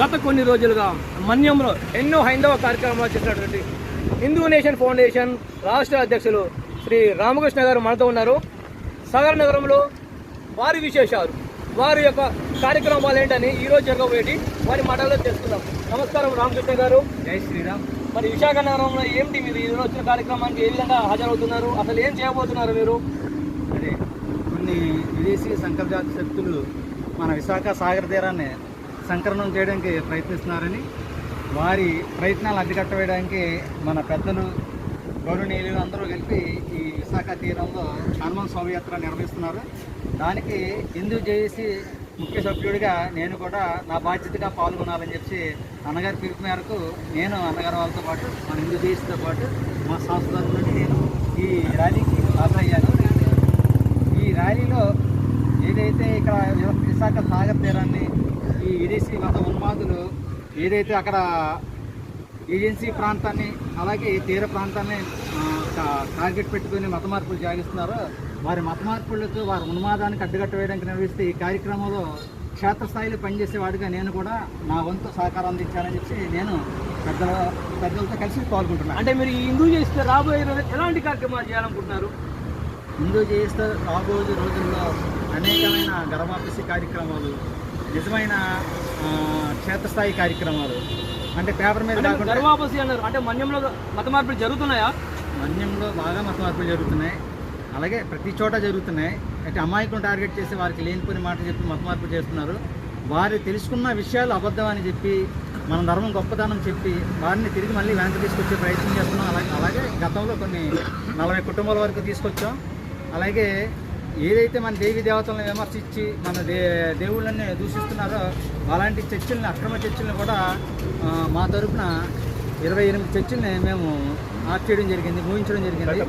గత కొన్ని రోజులుగా మన్యంలో ఎన్నో హైందవ కార్యక్రమాలు చేసినటువంటి హిందూ నేషన్ ఫౌండేషన్ రాష్ట్ర అధ్యక్షులు శ్రీ రామకృష్ణ గారు మనతో ఉన్నారు. సాగర్ నగరంలో వారి విశేషాలు వారి యొక్క కార్యక్రమాలు ఏంటని ఈ రోజు జరగబోయేటి వారి మాటల్లో తెలుసుకుందాం. నమస్కారం రామకృష్ణ గారు. జై శ్రీరామ్. మరి విశాఖ నగరంలో ఏంటి మీరు ఈ రోజు వచ్చిన కార్యక్రమానికి ఏ విధంగా హాజరవుతున్నారు? అసలు ఏం చేయబోతున్నారు మీరు? అదే కొన్ని విదేశీ సంకరజాతి శక్తులు మన విశాఖ సాగర తీరాన్ని సంకలనం చేయడానికి ప్రయత్నిస్తున్నారని వారి ప్రయత్నాలు అడ్డుకట్టవేయడానికి మన పెద్దలు గౌరవనీయులు అందరూ కలిపి ఈ విశాఖ తీరంలో హనుమాన్ శోభయాత్ర నిర్వహిస్తున్నారు. దానికి హిందూ జేఏసీ ముఖ్య సభ్యుడిగా నేను కూడా నా బాధ్యతగా పాల్గొనాలని చెప్పి అన్నగారి పిలుపు మేరకు నేను అన్నగారు వాళ్ళతో పాటు మన హిందూ జేఏసీతో పాటు మా సంస్థ నేను ఈ ర్యాలీకి హాజరయ్యాను. ఈ ర్యాలీలో ఏదైతే ఇక్కడ విశాఖ సాగర్ తీరాన్ని ఈ విదేశీ మత ఉన్మాదులు ఏదైతే అక్కడ ఏజెన్సీ ప్రాంతాన్ని అలాగే ఈ తీర ప్రాంతాన్ని టార్గెట్ పెట్టుకుని మత మార్పులు జాగిస్తున్నారో వారి మత మార్పులకు వారి ఉన్మాదానికి అడ్డుకట్ట వేయడానికి నిర్వహిస్తే ఈ కార్యక్రమంలో క్షేత్రస్థాయిలో పనిచేసేవాడిగా నేను కూడా నా వంతు సహకారం అందించాలని చెప్పి నేను పెద్దల పెద్దలతో కలిసి పాల్గొంటున్నాను. అంటే మీరు హిందూ చేస్తే రాబోయే రోజు ఎలాంటి కార్యక్రమాలు చేయాలనుకుంటున్నారు? హిందూ జయిస్తే రాబోయే రోజుల్లో అనేకమైన గర్భాపసి కార్యక్రమాలు నిజమైన క్షేత్రస్థాయి కార్యక్రమాలు. అంటే పేపర్ మీద గర్వాపసి అన్నారు. అంటే మన్యంలో మత మార్పులు జరుగుతున్నాయా? మన్యంలో బాగా మత మార్పులు జరుగుతున్నాయి. అలాగే ప్రతి చోట జరుగుతున్నాయి. అంటే అమాయకులను టార్గెట్ చేసి వారికి లేనిపోయిన మాటలు చెప్పి మత మార్పు చేస్తున్నారు. వారు తెలుసుకున్న విషయాలు అబద్ధం అని చెప్పి మన ధర్మం గొప్పదనం చెప్పి వారిని తిరిగి మళ్ళీ వెనక్కి తీసుకొచ్చే ప్రయత్నం చేస్తున్నాం. అలాగే అలాగే గతంలో కొన్ని నలభై కుటుంబాల వరకు తీసుకొచ్చాం. అలాగే ఏదైతే మన దేవి దేవతలను విమర్శించి మన దే దేవుళ్ళని దూషిస్తున్నారో అలాంటి చర్చిల్ని అక్రమ చర్చిల్ని కూడా మా తరపున ఇరవై ఎనిమిది చర్చిల్ని మేము ఆఫ్ చేయడం జరిగింది ఊహించడం జరిగింది.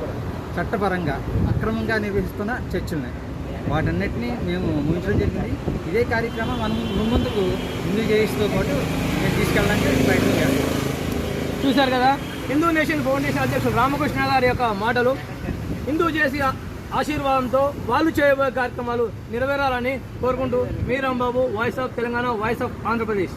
చట్టపరంగా అక్రమంగా నిర్వహిస్తున్న చర్చిల్ని. వాటన్నిటిని మేము ఊహించడం జరిగింది. ఇదే కార్యక్రమం మనం ముందుకు ముందు చేయిస్తూ పాటు మేము తీసుకెళ్ళడానికి ప్రయత్నం చూశారు కదా? హిందూ నేషన్ ఫౌండేషన్ అధ్యక్షుడు రామకృష్ణ గారి యొక్క మాటలు. హిందూ చేసి ఆశీర్వాదంతో వాళ్ళు చేయబోయే కార్యక్రమాలు నెరవేరాలని కోరుకుంటూ Meerambabu voice of Telangana voice of Andhra Pradesh.